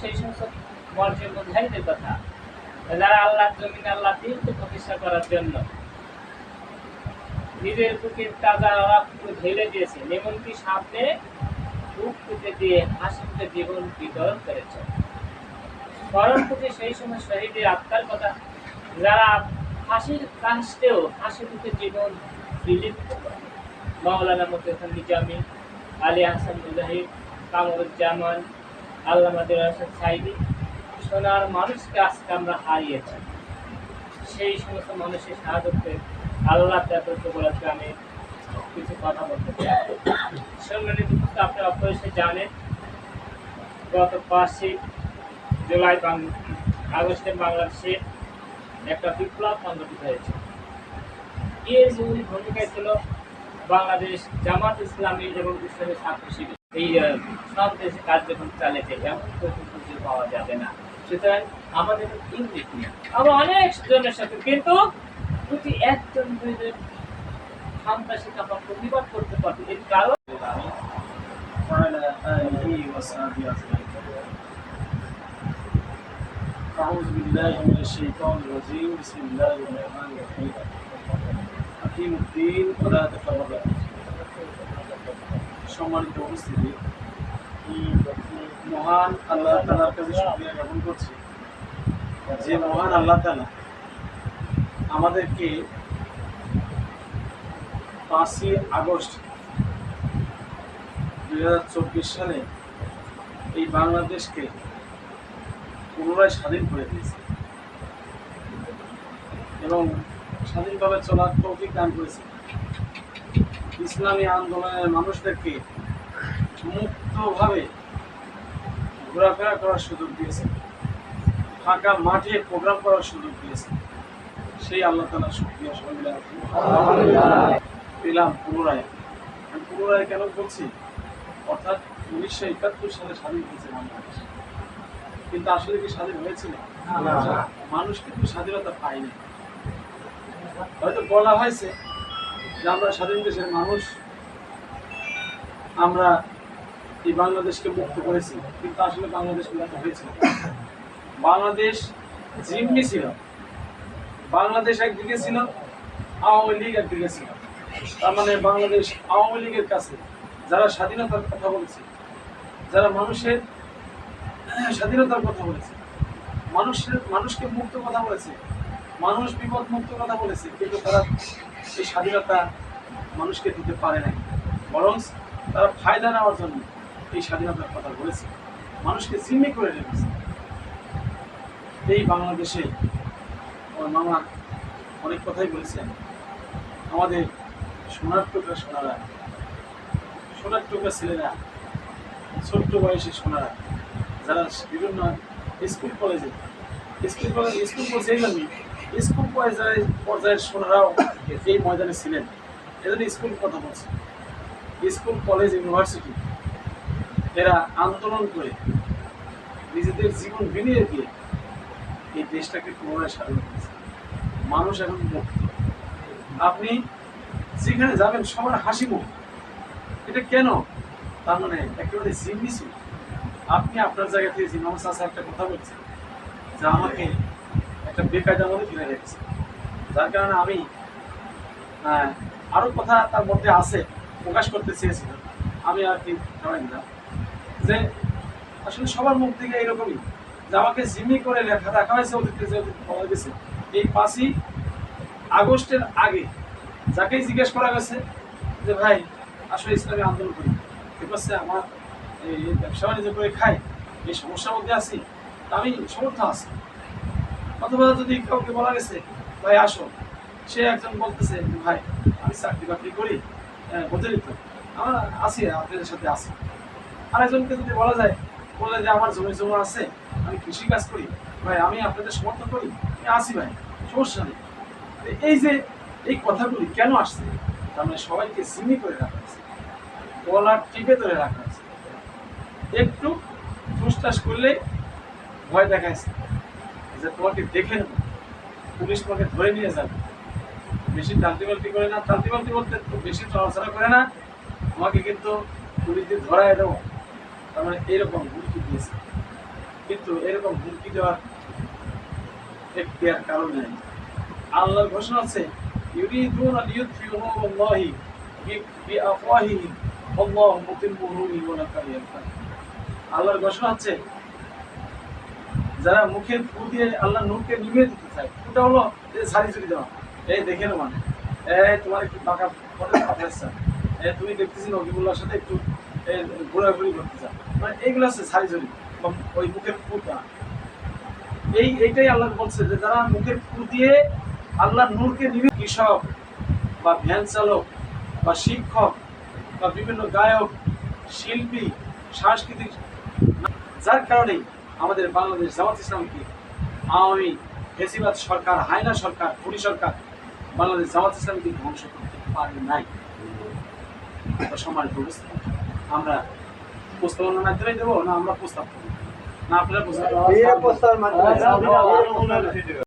সেই সমস্ত মুজাহিদের কথা। যারা আল্লাহ জমিন আল্লাহ দিনকে প্রতিষ্ঠা করার জন্য নিজের বুকের তাজা রক্ত ঢেলে দিয়েছে এমনকি সামনে বুক পেতে দিয়ে হাসিতে জীবন বিতরণ করেছে। স্মরণ করতে সেই সময় শহীদের আত্মার কথা। যারা হাসির কাস্টেও হাসি মুখে জীবন বিলিপ্ত করে মাওলানা মুফতি নিজামি আলী হাসান মুজাহিদ কামরুজ্জামান আল্লামা দেওয়ার সাইদি সোনার মানুষকে আজকে আমরা হারিয়েছি। সেই সমস্ত মানুষের সাহায্যে আল্লাহ বলাতে আমি কিছু কথা বলতে চাই। সম্মানিত আপনি অবশ্যই জানেন, গত পাঁচই জুলাই আগস্টে বাংলাদেশে একটা বিপ্লব সংগঠিত হয়েছে। এর মূল ভূমিকায় ছিল বাংলাদেশ জামাত ইসলামী এবং ইসলামী ছাত্র শিবির। এই আহ, সব দেশে কার্যক্রম চালিয়েছে এমন কোনো খুঁজে পাওয়া যাবে না সুতরাং আমাদের ইংলিশ নিয়ে আমরা অনেক জনের সাথে কিন্তু প্রতি একজন দুইজন সন্ত্রাসী আমরা প্রতিবাদ করতে পারবো এর কারণ وعلى آله وصحبه أجمعين أعوذ بالله من الشيطان الرجيم بسم الله الرحمن الرحيم حكيم الدين ولا تفرقوا সম্মানিত উপস্থিতি। মহান আল্লাহ তালার কাছে শুক্রিয়া জ্ঞাপন করছি যে মহান আল্লাহ তালা আমাদেরকে পাঁচই আগস্ট দুই হাজার চব্বিশ সালে এই বাংলাদেশকে পুনরায় স্বাধীন করে দিয়েছে এবং স্বাধীনভাবে চলার তৌফিক দান করেছে। ইসলামী আন্দোলনের মানুষদেরকে মুক্তভাবে ঘোরাফেরা করার সুযোগ দিয়েছে। ফাঁকা মাঠে প্রোগ্রাম করার সুযোগ দিয়েছে। সেই আল্লাহ তালা শুক্রিয়া সবাই পেলাম পুনরায়। আমি পুনরায় কেন বলছি? অর্থাৎ উনিশশো একাত্তর সালে স্বাধীন হয়েছে বাংলাদেশ। কিন্তু আসলে কি স্বাধীন হয়েছিল? মানুষ কিন্তু স্বাধীনতা পায়নি। হয়তো বলা হয়েছে যে আমরা স্বাধীন দেশের মানুষ, আমরা এই বাংলাদেশকে মুক্ত করেছি, কিন্তু আসলে বাংলাদেশ মুক্ত হয়েছিল বাংলাদেশ জিম্মি ছিল। বাংলাদেশ একদিকে ছিল, আওয়ামী লীগ একদিকে ছিল। তার মানে বাংলাদেশ আওয়ামী লীগের কাছে যারা স্বাধীনতার কথা বলেছে, যারা মানুষের স্বাধীনতার কথা বলেছে, মানুষের, মানুষকে মুক্ত কথা বলেছে মানুষ বিপদ মুক্ত কথা বলেছে, কিন্তু তারা এই স্বাধীনতা মানুষকে দিতে পারে নাই। বরং তারা ফায়দা নেওয়ার জন্য এই স্বাধীনতার কথা বলেছে। মানুষকে জিম্মি করে রেখেছে। এই বাংলাদেশে আমার মামা অনেক কথাই বলেছেন। আমাদের সোনার টুকরা সোনারা, সোনার টুকরা ছেলেরা, ছোট্ট বয়সী সোনারা, যারা বিভিন্ন স্কুল কলেজে, স্কুল কলেজ, স্কুল কলেজে এই স্কুল পর্যায়ে পর্যায়ের সোনারাও এই ময়দানে ছিলেন। এজন্য স্কুল কথা বলছে। স্কুল, কলেজ, ইউনিভার্সিটি, এরা আন্দোলন করে নিজেদের জীবন বিলিয়ে দিয়ে এই দেশটাকে পুনরায় স্বাধীন করেছে। মানুষ এখন মুক্ত। আপনি যেখানে যাবেন, সবার হাসি মুখ। এটা কেন? তার মানে একেবারে জিম্মি ছিল। আপনি আপনার জায়গা থেকে জিমাম। চাষা একটা কথা বলছেন যে আমাকে একটা বেকায়দার মধ্যে ফিরে রেখেছে যার কারণে আমি আহ, আরও কথা তার মধ্যে আছে প্রকাশ করতে চেয়েছিলাম। আমি আর কি জানাই না। যে আসলে সবার মুখ থেকে এরকমই যে আমাকে জিম্মি করে লেখা রাখা হয়েছে ওদেরকে যে বলা গেছে এই পাঁচই আগস্টের আগে যাকেই জিজ্ঞেস করা গেছে যে ভাই আসলে ইসলামী আন্দোলন করি। ঠিক আছে আমার এই ব্যবসা বাণিজ্য করে খাই এই সমস্যার মধ্যে আছি আমি সমর্থ আছি। অথবা যদি কাউকে বলা গেছে ভাই আসো। সে একজন বলতেছে ভাই আমি চাকরি বাকরি করি। আহ, বুঝলি তো আমার আছি আপনাদের সাথে আছি। আরেকজনকে যদি বলা যায় বলে যে আমার জমি জমা আছে আমি কৃষি কাজ করি। ভাই আমি আপনাদের সমর্থন করি। আমি আছি ভাই সমস্যা নেই। এই যে এই কথাগুলি কেন আসছে? তার মানে সবাইকে জিম্মি করে রাখা হয়েছে। কলার টিপে ধরে রাখা হয়েছে। একটু ফুসটাস করলে ভয় দেখাইছে যে তোমাকে দেখে নেব। পুলিশ তোমাকে ধরে নিয়ে যাবে। বেশি টালতি বালতি করে না টালতি বালতি বেশি চলাচলা করে না। তোমাকে কিন্তু পুলিশ দিয়ে ধরায় দেবো। তার মানে এইরকম হুমকি দিয়েছে। কিন্তু এরকম হুমকি দেওয়ার এখতিয়ার কারণ নেই। আল্লাহর ঘোষণা আছে, ইউরিদুনা লিইউতফিউ নূরাল্লাহি বি- বিআফওয়াহিহিম আল্লাহু মুতিম্মু নূরিহি ওয়া লা আল্লাহর ঘোষণা আছে যারা মুখের ফু দিয়ে আল্লাহ নূরকে নিভিয়ে দিতে চায় ফুটা হলো সারি চুরি দেওয়া। এই দেখে না মানে এই তোমার একটু ফটো পাঠাচ্ছে তুমি দেখতেছি নকিবুল্লাহর সাথে একটু ঘোরাঘুরি করতে চাও। মানে এইগুলো আছে সারি চুরি ওই মুখের ফুটা এই এইটাই আল্লাহ বলছে যে যারা মুখের ফু দিয়ে আল্লাহ নূরকে নিবে কৃষক বা ভ্যান চালক বা শিক্ষক বা বিভিন্ন গায়ক, শিল্পী, সাংস্কৃতিক, যার কারণেই আমাদের বাংলাদেশ জামাত ইসলামকে আওয়ামী ফেসিবাদ সরকার হায়না সরকার ফুরি সরকার বাংলাদেশ জামাত ইসলামকে ধ্বংস করতে পারে নাই? সমাজ সম্মানিত আমরা প্রস্তাবনার মাধ্যমে দেবো না আমরা প্রস্তাব করব। না আপনারা প্রস্তাব